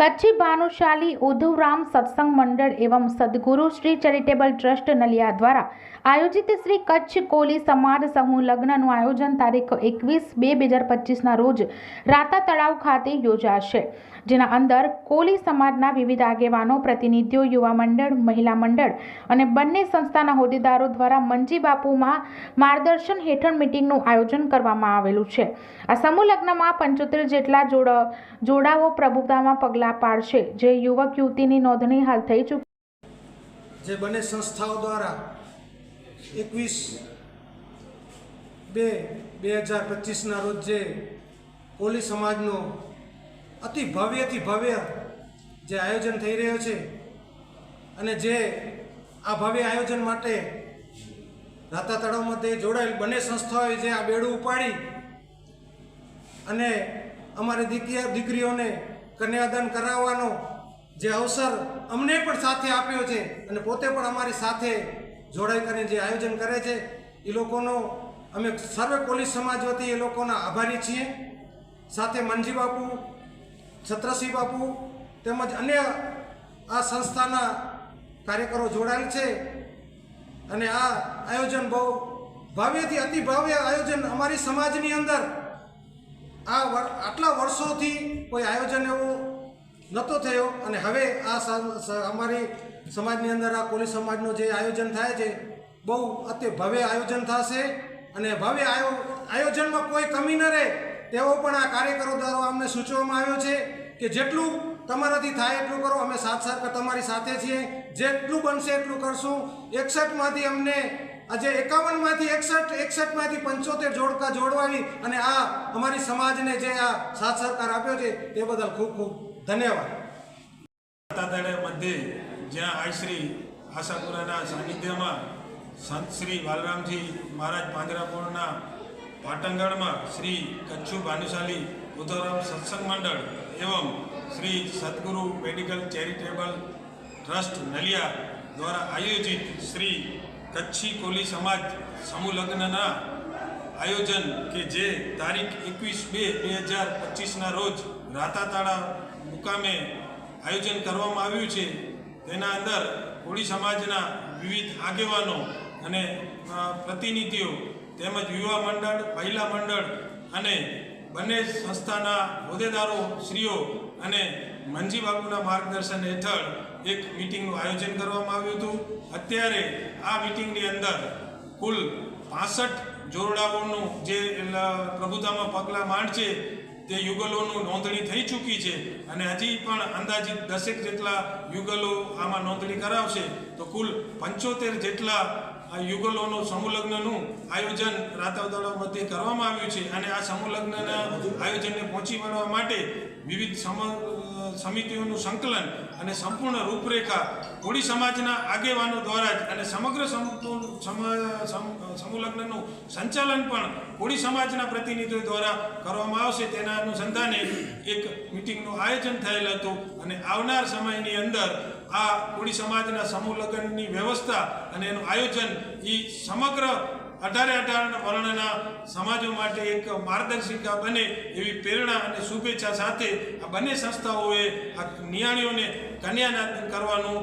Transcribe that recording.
કચ્છી ભાનુશાલી ઉધવરામ સત્સંગ મંડળ એવં સદગુરુ શ્રી ચેરિટેબલ ટ્રસ્ટ નલિયા દ્વારા આયોજિત શ્રી કચ્છ કોલી સમાજ સમૂહ લગ્નનું આયોજન તારીખ એકવીસ બે બે હજાર પચીસના રોજ રાતા તળાવ ખાતે યોજાશે, જેના અંદર કોલી સમાજના વિવિધ આગેવાનો, પ્રતિનિધિઓ, યુવા મંડળ, મહિલા મંડળ અને બંને સંસ્થાના હોદ્દેદારો દ્વારા મંજી બાપુમાં માર્ગદર્શન હેઠળ મિટિંગનું આયોજન કરવામાં આવેલું છે. આ સમૂહ લગ્નમાં પંચોતેર જેટલા જોડ, જોડાઓ પ્રભુતામાં પગલાં પાડશે. જે યુવક યુવતીની નોંધણી હાલ થઈ ચૂકી જે બંને સંસ્થાઓ દ્વારા એકવીસ બે બે હજાર પચીસના રોજ જે કોલી સમાજનો અતિ ભવ્યથી ભવ્ય જે આયોજન થઈ રહ્યો છે અને જે આ ભવ્ય આયોજન માટે રાતા તળાવમાં તે જોડાયેલ બંને સંસ્થાઓએ જે આ બેડું ઉપાડી અને અમારી દીકરી દીકરીઓને કન્યાદાન કરાવવાનો જે અવસર અમને પણ સાથે આપ્યો છે અને પોતે પણ અમારી સાથે જોડાઈ કરીને જે આયોજન કરે છે એ લોકોનો અમે સર્વે પોલીસ સમાજ વતી એ લોકોના આભારી છીએ. સાથે મનજી બાપુ, છત્રસિંહ બાપુ તેમજ અન્ય આ સંસ્થાના કાર્યકરો જોડાયેલ છે અને આ આયોજન બહુ ભવ્યથી અતિ ભવ્ય આયોજન અમારી સમાજની અંદર આ આટલા વર્ષોથી કોઈ આયોજન એવું નહોતો થયો અને હવે આ અમારી સમાજની અંદર આ કોલી સમાજનું જે આયોજન થાય છે, બહુ અતિ ભવ્ય આયોજન થશે અને ભવ્ય આયો, આયોજનમાં કોઈ કમી ન રહે તેવો પણ આ કાર્યકરો દ્વારા અમને સૂચવવામાં આવ્યો છે કે જેટલું તમારાથી થાય એટલું કરો, અમે સાથ સાથ તમારી સાથે છીએ, જેટલું બનશે એટલું કરશું. એકસઠમાંથી અમને આજે એકાવનમાંથી એકસઠ, એકસઠમાંથી પંચોતેર જોડકા જોડવાની અને આ અમારી સમાજને જે આ સાથ સહકાર આપ્યો છે, તે બદલ ખૂબ ખૂબ ધન્યવાદ. તાતાડે મધ્યે જ્યાં આશ્રી આશાપુરાના સાનિધ્યમાં સંત શ્રી બાલરામજી મહારાજ પાંજરાપુરના પાટણગઢમાં શ્રી કચ્છુ ભાનુશાલી ઉધોરામ સત્સંગ મંડળ એવં શ્રી સદગુરુ મેડિકલ ચેરિટેબલ ટ્રસ્ટ નલિયા દ્વારા આયોજિત શ્રી કચ્છી કોલી સમાજ સમૂહ લગ્નના આયોજન કે જે તારીખ એકવીસ બે બે હજાર પચીસના રોજ રાતાતાળા મુકામે આયોજન કરવામાં આવ્યું છે. તેના અંદર કોળી સમાજના વિવિધ આગેવાનો અને પ્રતિનિધિઓ તેમજ યુવા મંડળ, મહિલા મંડળ અને બંને સંસ્થાના હોદ્દેદારો, શ્રીઓ અને મંજીબાબુના માર્ગદર્શન હેઠળ એક મિટિંગનું આયોજન કરવામાં આવ્યું હતું. અત્યારે આ મિટિંગની અંદર કુલ પાસઠ જોરડાઓનું જે પ્રભુતામાં પગલાં માંડશે તે યુગલોનું નોંધણી થઈ ચૂકી છે અને હજી પણ અંદાજિત દસેક જેટલા યુગલો આમાં નોંધણી કરાવશે, તો કુલ પંચોતેર જેટલા યુગલોનું સમૂહ લગ્નનું આયોજન રાતાવદાળા મધ્યે કરવામાં આવ્યું છે અને આ સમૂહ લગ્નના આયોજનને પહોંચી વળવા માટે વિવિધ સમ સમિતિઓનું સંકલન અને સંપૂર્ણ રૂપરેખા કોળી સમાજના આગેવાનો દ્વારા જ અને સમગ્ર સમૂહ સમ- સમ- સમૂહ લગ્નનું સંચાલન પણ કોળી સમાજના પ્રતિનિધિઓ દ્વારા કરવામાં આવશે. તેના અનુસંધાને એક મિટિંગનું આયોજન થયેલ હતું અને આવનાર સમયની અંદર આ કોળી સમાજના સમૂહ લગ્નની વ્યવસ્થા અને એનું આયોજન એ સમગ્ર અઢારે અઢાર વર્ણના સમાજો માટે એક માર્ગદર્શિકા બને એવી પ્રેરણા અને શુભેચ્છા સાથે આ બંને સંસ્થાઓએ આ નિયાણીઓને કન્યાદાન કરવાનું